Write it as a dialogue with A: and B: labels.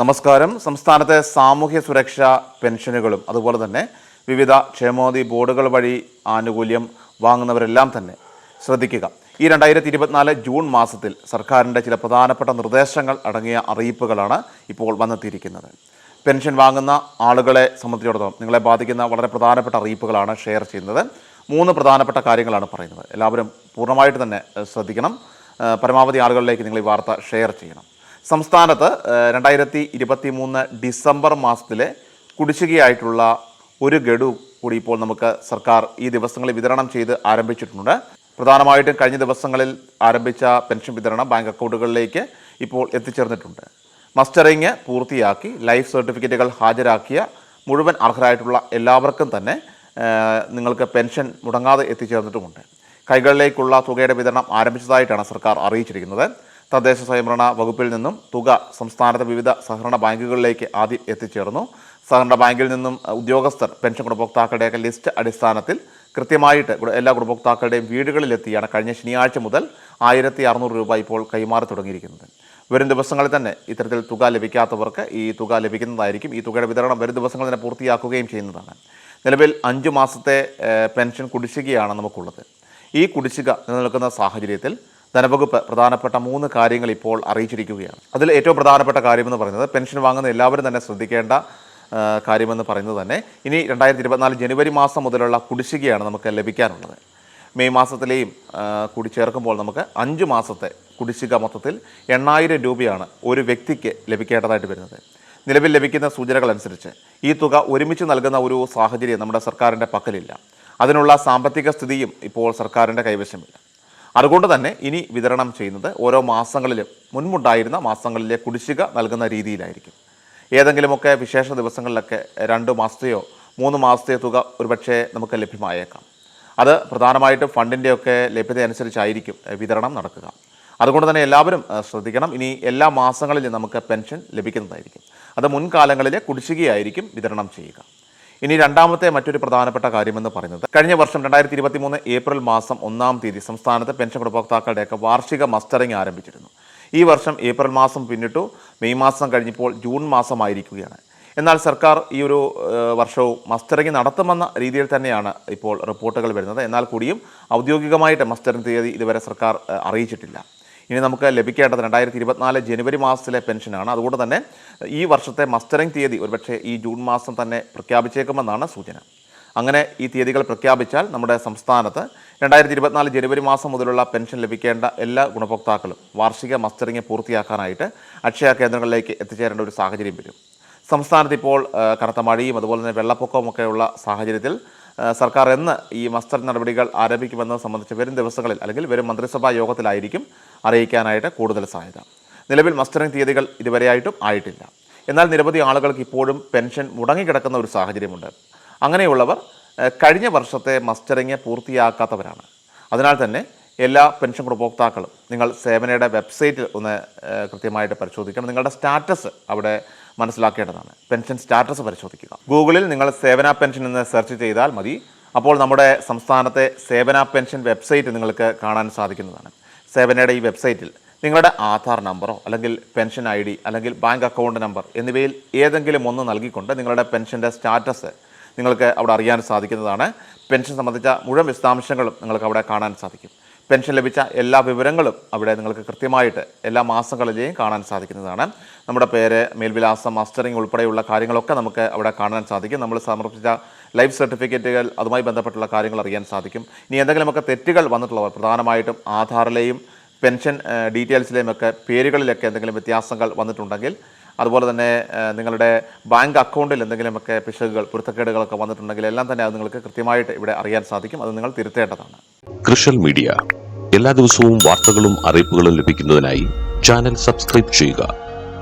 A: നമസ്കാരം. സംസ്ഥാനത്തെ സാമൂഹ്യ സുരക്ഷാ പെൻഷനുകളും അതുപോലെ തന്നെ വിവിധ ക്ഷേമോദി ബോർഡുകൾ വഴി ആനുകൂല്യം വാങ്ങുന്നവരെല്ലാം തന്നെ ശ്രദ്ധിക്കുക. ഈ രണ്ടായിരത്തി ഇരുപത്തിനാല് ജൂൺ മാസത്തിൽ സർക്കാരിന്റെ ചില പ്രധാനപ്പെട്ട നിർദ്ദേശങ്ങൾ അടങ്ങിയ അറിയിപ്പുകളാണ് ഇപ്പോൾ വന്നെത്തിയിരിക്കുന്നത്. പെൻഷൻ വാങ്ങുന്ന ആളുകളെ സംബന്ധിച്ചിടത്തോളം നിങ്ങളെ ബാധിക്കുന്ന വളരെ പ്രധാനപ്പെട്ട അറിയിപ്പുകളാണ് ഷെയർ ചെയ്യുന്നത്. മൂന്ന് പ്രധാനപ്പെട്ട കാര്യങ്ങളാണ് പറയുന്നത്. എല്ലാവരും പൂർണമായിട്ട് തന്നെ ശ്രദ്ധിക്കണം. പരമാവധി ആളുകളിലേക്ക് നിങ്ങൾ ഈ വാർത്ത ഷെയർ ചെയ്യണം. സംസ്ഥാനത്ത് രണ്ടായിരത്തി ഇരുപത്തി മൂന്ന് ഡിസംബർ മാസത്തിലെ കുടിശ്ശികയായിട്ടുള്ള ഒരു ഗഡു കൂടി ഇപ്പോൾ നമുക്ക് സർക്കാർ ഈ ദിവസങ്ങളിൽ വിതരണം ചെയ്ത് ആരംഭിച്ചിട്ടുണ്ട്. പ്രധാനമായിട്ടും കഴിഞ്ഞ ദിവസങ്ങളിൽ ആരംഭിച്ച പെൻഷൻ വിതരണം ബാങ്ക് അക്കൗണ്ടുകളിലേക്ക് ഇപ്പോൾ എത്തിച്ചേർന്നിട്ടുണ്ട്. മസ്റ്ററിങ് പൂർത്തിയാക്കി ലൈഫ് സർട്ടിഫിക്കറ്റുകൾ ഹാജരാക്കിയ മുഴുവൻ അർഹരായിട്ടുള്ള എല്ലാവർക്കും തന്നെ നിങ്ങൾക്ക് പെൻഷൻ മുടങ്ങാതെ എത്തിച്ചേർന്നിട്ടുമുണ്ട്. കൈകളിലേക്കുള്ള തുകയുടെ വിതരണം ആരംഭിച്ചതായിട്ടാണ് സർക്കാർ അറിയിച്ചിരിക്കുന്നത്. തദ്ദേശ സ്വയംഭരണ വകുപ്പിൽ നിന്നും തുക സംസ്ഥാനത്തെ വിവിധ സഹകരണ ബാങ്കുകളിലേക്ക് ആദ്യം എത്തിച്ചേർന്നു. സഹകരണ ബാങ്കിൽ നിന്നും ഉദ്യോഗസ്ഥർ പെൻഷൻ ഗുണഭോക്താക്കളുടെയൊക്കെ ലിസ്റ്റ് അടിസ്ഥാനത്തിൽ കൃത്യമായിട്ട് എല്ലാ ഗുണഭോക്താക്കളുടെയും വീടുകളിലെത്തിയാണ് കഴിഞ്ഞ ശനിയാഴ്ച മുതൽ ആയിരത്തി അറുന്നൂറ് രൂപ ഇപ്പോൾ കൈമാറി തുടങ്ങിയിരിക്കുന്നത്. വരും ദിവസങ്ങളിൽ തന്നെ ഇത്തരത്തിൽ തുക ലഭിക്കാത്തവർക്ക് ഈ തുക ലഭിക്കുന്നതായിരിക്കും. ഈ തുകയുടെ വിതരണം വരും ദിവസങ്ങളിൽ തന്നെ പൂർത്തിയാക്കുകയും ചെയ്യുന്നതാണ്. നിലവിൽ അഞ്ച് മാസത്തെ പെൻഷൻ കുടിശ്ശികയാണ് നമുക്കുള്ളത്. ഈ കുടിശ്ശിക നിലനിൽക്കുന്ന സാഹചര്യത്തിൽ ധനവകുപ്പ് പ്രധാനപ്പെട്ട മൂന്ന് കാര്യങ്ങൾ ഇപ്പോൾ അറിയിച്ചിരിക്കുകയാണ്. അതിൽ ഏറ്റവും പ്രധാനപ്പെട്ട കാര്യമെന്ന് പറയുന്നത് പെൻഷൻ വാങ്ങുന്ന എല്ലാവരും തന്നെ ശ്രദ്ധിക്കേണ്ട കാര്യമെന്ന് പറയുന്നത് തന്നെ ഇനി രണ്ടായിരത്തി ഇരുപത്തിനാല് ജനുവരി മാസം മുതലുള്ള കുടിശ്ശികയാണ് നമുക്ക് ലഭിക്കാനുള്ളത്. മെയ് മാസത്തിലെയും കൂടി ചേർക്കുമ്പോൾ നമുക്ക് അഞ്ച് മാസത്തെ കുടിശ്ശിക മൊത്തത്തിൽ എണ്ണായിരം രൂപയാണ് ഒരു വ്യക്തിക്ക് ലഭിക്കേണ്ടതായിട്ട് വരുന്നത്. നിലവിൽ ലഭിക്കുന്ന സൂചനകളനുസരിച്ച് ഈ തുക ഒരുമിച്ച് നൽകുന്ന ഒരു സാഹചര്യം നമ്മുടെ സർക്കാരിന്റെ പക്കലില്ല. അതിനുള്ള സാമ്പത്തിക സ്ഥിതിയും ഇപ്പോൾ സർക്കാരിന്റെ കൈവശമില്ല. അതുകൊണ്ട് തന്നെ ഇനി വിതരണം ചെയ്യുന്നത് ഓരോ മാസങ്ങളിലും മുൻപുണ്ടായിരുന്ന മാസങ്ങളിലെ കുടിശ്ശിക നൽകുന്ന രീതിയിലായിരിക്കും. ഏതെങ്കിലുമൊക്കെ വിശേഷ ദിവസങ്ങളിലൊക്കെ രണ്ട് മാസത്തെയോ മൂന്ന് മാസത്തെയോ തുക ഒരുപക്ഷെ നമുക്ക് ലഭ്യമായേക്കാം. അത് പ്രധാനമായിട്ടും ഫണ്ടിന്റെയൊക്കെ ലഭ്യത അനുസരിച്ചായിരിക്കും വിതരണം നടക്കുക. അതുകൊണ്ട് തന്നെ എല്ലാവരും ശ്രദ്ധിക്കണം. ഇനി എല്ലാ മാസങ്ങളിലും നമുക്ക് പെൻഷൻ ലഭിക്കുന്നതായിരിക്കും. അത് മുൻകാലങ്ങളിലെ കുടിശ്ശികയായിരിക്കും വിതരണം ചെയ്യുക. ഇനി രണ്ടാമത്തെ മറ്റൊരു പ്രധാനപ്പെട്ട കാര്യമെന്ന് പറയുന്നത് കഴിഞ്ഞ വർഷം രണ്ടായിരത്തി ഇരുപത്തി മൂന്ന് ഏപ്രിൽ മാസം ഒന്നാം തീയതി സംസ്ഥാനത്ത് പെൻഷൻ ഗുണഭോക്താക്കളുടെയൊക്കെ വാർഷിക മസ്റ്ററിംഗ് ആരംഭിച്ചിരുന്നു. ഈ വർഷം ഏപ്രിൽ മാസം പിന്നിട്ടു മെയ് മാസം കഴിഞ്ഞപ്പോൾ ജൂൺ മാസമായിരിക്കുകയാണ്. എന്നാൽ സർക്കാർ ഈ ഒരു വർഷവും മസ്റ്ററിംഗ് നടത്തുമെന്ന രീതിയിൽ തന്നെയാണ് ഇപ്പോൾ റിപ്പോർട്ടുകൾ വരുന്നത്. എന്നാൽ കൂടിയും ഔദ്യോഗികമായിട്ട് മസ്റ്ററിംഗ് തീയതി ഇതുവരെ സർക്കാർ അറിയിച്ചിട്ടില്ല. ഇനി നമുക്ക് ലഭിക്കേണ്ടത് രണ്ടായിരത്തി ഇരുപത്തിനാല് ജനുവരി മാസത്തിലെ പെൻഷനാണ്. അതുകൊണ്ട് തന്നെ ഈ വർഷത്തെ മസ്റ്ററിംഗ് തീയതി ഒരുപക്ഷെ ഈ ജൂൺ മാസം തന്നെ പ്രഖ്യാപിച്ചേക്കുമെന്നാണ് സൂചന. അങ്ങനെ ഈ തീയതികൾ പ്രഖ്യാപിച്ചാൽ നമ്മുടെ സംസ്ഥാനത്ത് രണ്ടായിരത്തി ഇരുപത്തിനാല് ജനുവരി മാസം മുതലുള്ള പെൻഷൻ ലഭിക്കേണ്ട എല്ലാ ഗുണഭോക്താക്കളും വാർഷിക മസ്റ്ററിംഗ് പൂർത്തിയാക്കാനായിട്ട് അക്ഷയ കേന്ദ്രങ്ങളിലേക്ക് എത്തിച്ചേരേണ്ട ഒരു സാഹചര്യം വരും. സംസ്ഥാനത്ത് ഇപ്പോൾ കനത്ത മഴയും അതുപോലെ തന്നെ വെള്ളപ്പൊക്കവും ഒക്കെയുള്ള സാഹചര്യത്തിൽ സർക്കാർ എന്ന് ഈ മസ്റ്റർ നടപടികൾ ആരംഭിക്കുമെന്നത് സംബന്ധിച്ച് വരും ദിവസങ്ങളിൽ അല്ലെങ്കിൽ വരും മന്ത്രിസഭാ യോഗത്തിലായിരിക്കും അറിയിക്കാനായിട്ട് കൂടുതൽ സാധ്യത. നിലവിൽ മസ്റ്ററിംഗ് തീയതികൾ ഇതുവരെയായിട്ടും ആയിട്ടില്ല. എന്നാൽ നിരവധി ആളുകൾക്ക് ഇപ്പോഴും പെൻഷൻ മുടങ്ങിക്കിടക്കുന്ന ഒരു സാഹചര്യമുണ്ട്. അങ്ങനെയുള്ളവർ കഴിഞ്ഞ വർഷത്തെ മസ്റ്ററിങ് പൂർത്തിയാക്കാത്തവരാണ്. അതിനാൽ തന്നെ എല്ലാ പെൻഷൻ ഗുണഭോക്താക്കളും നിങ്ങൾ സേവനയുടെ വെബ്സൈറ്റിൽ ഒന്ന് കൃത്യമായിട്ട് പരിശോധിക്കണം. നിങ്ങളുടെ സ്റ്റാറ്റസ് അവിടെ മനസ്സിലാക്കേണ്ടതാണ്. പെൻഷൻ സ്റ്റാറ്റസ് പരിശോധിക്കുക. ഗൂഗിളിൽ നിങ്ങൾ സേവന പെൻഷൻ എന്ന് സെർച്ച് ചെയ്താൽ മതി. അപ്പോൾ നമ്മുടെ സംസ്ഥാനത്തെ സേവന പെൻഷൻ വെബ്സൈറ്റ് നിങ്ങൾക്ക് കാണാൻ സാധിക്കുന്നതാണ്. സേവനയുടെ ഈ വെബ്സൈറ്റിൽ നിങ്ങളുടെ ആധാർ നമ്പറോ അല്ലെങ്കിൽ പെൻഷൻ ഐ ഡി അല്ലെങ്കിൽ ബാങ്ക് അക്കൗണ്ട് നമ്പർ എന്നിവയിൽ ഏതെങ്കിലും ഒന്ന് നൽകിക്കൊണ്ട് നിങ്ങളുടെ പെൻഷന്റെ സ്റ്റാറ്റസ് നിങ്ങൾക്ക് അവിടെ അറിയാൻ സാധിക്കുന്നതാണ്. പെൻഷൻ സംബന്ധിച്ച മുഴുവൻ വിശദാംശങ്ങളും നിങ്ങൾക്ക് അവിടെ കാണാൻ സാധിക്കും. പെൻഷൻ ലഭിച്ച എല്ലാ വിവരങ്ങളും അവിടെ നിങ്ങൾക്ക് കൃത്യമായിട്ട് എല്ലാ മാസങ്ങളിലെയും കാണാൻ സാധിക്കുന്നതാണ്. നമ്മുടെ പേര് മേൽവിലാസം മസ്റ്ററിംഗ് ഉൾപ്പെടെയുള്ള കാര്യങ്ങളൊക്കെ നമുക്ക് അവിടെ കാണാൻ സാധിക്കും. നമ്മൾ സമർപ്പിച്ച ലൈഫ് സർട്ടിഫിക്കറ്റുകൾ അതുമായി ബന്ധപ്പെട്ടുള്ള കാര്യങ്ങൾ അറിയാൻ സാധിക്കും. ഇനി എന്തെങ്കിലുമൊക്കെ തെറ്റുകൾ വന്നിട്ടുള്ളവർ പ്രധാനമായിട്ടും ആധാറിലെയും പെൻഷൻ ഡീറ്റെയിൽസിലെയുമൊക്കെ പേരുകളിലൊക്കെ എന്തെങ്കിലും വ്യത്യാസങ്ങൾ വന്നിട്ടുണ്ടെങ്കിൽ അതുപോലെ തന്നെ നിങ്ങളുടെ ബാങ്ക് അക്കൗണ്ടിൽ എന്തെങ്കിലുമൊക്കെ പിശകുകൾ പൊരുത്തക്കേടുകളൊക്കെ വന്നിട്ടുണ്ടെങ്കിൽ എല്ലാം തന്നെ അത് നിങ്ങൾക്ക് കൃത്യമായിട്ട് ഇവിടെ അറിയാൻ സാധിക്കും. അത് നിങ്ങൾ തിരുത്തേണ്ടതാണ്.
B: കൃഷൽ മീഡിയ എല്ലാ ദിവസവും വാർത്തകളും അറിയിപ്പുകളും ലഭിക്കുന്നതിനായി ചാനൽ സബ്സ്ക്രൈബ് ചെയ്യുക.